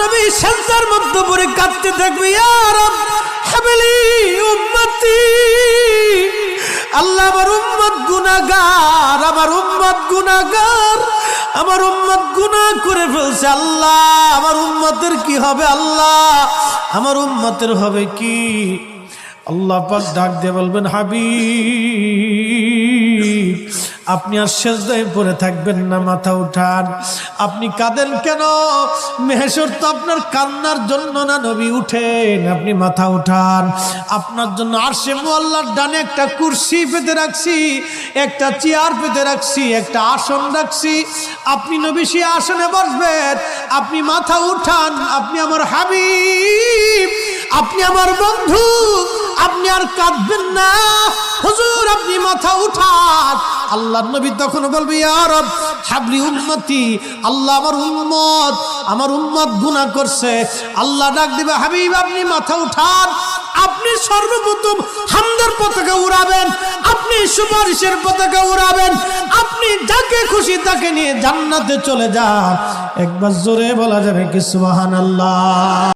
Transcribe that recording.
নবী সেজদার মধ্যে পড়ে কাঁদতে থাকবে ইয়ার হাবলি উম্মতি। আল্লাহ আমার উম্মত গুনাহগার, আমার উম্মত গুনাগার আমার উম্মত গুনাহ করে ফেলছে আল্লাহ। আমার উম্মতের কি হবে আল্লাহ? আমার উম্মতের হবে কি? আল্লাহ পাক ডাক দিয়ে বলবেন, হাবিব। আপনি আর শেষদায় পরে থাকবেন না, মাথা উঠান। আপনি কাঁদেন কেন? মেহেশ্বর তো আপনার কান্নার জন্য না, নবী, উঠেন, আপনি মাথা উঠান। আপনার জন্য আর সে মোল্লার ডানে একটা কুর্সি পেতে রাখছি, একটা চেয়ার পেতে রাখছি, একটা আসন রাখছি। আপনি নবী, সে আসনে বসবেন। আপনি মাথা উঠান, আপনি আমার হাবিব, আপনি আমার বন্ধু, আপনি আর কাঁদবেন না। হুজুর, আপনি মাথা উঠান। আল্লাহ নবী তখন বলবে আর হাবলি উম্মতি, আল্লাহ আমার উম্মত আমার উম্মত গুনাহ করছে। আল্লাহ ডাক দিবে, হাবিব, আপনি মাথা উঠান, আপনি সর্বপ্রথম হামদের পতাকা উড়াবেন, আপনি সুপারিশের পতাকা উড়াবেন, আপনি যাকে খুশি তাকে নিয়ে জান্নাতে চলে যান। একবার জোরে বলা যাবে কি, সুবহানাল্লাহ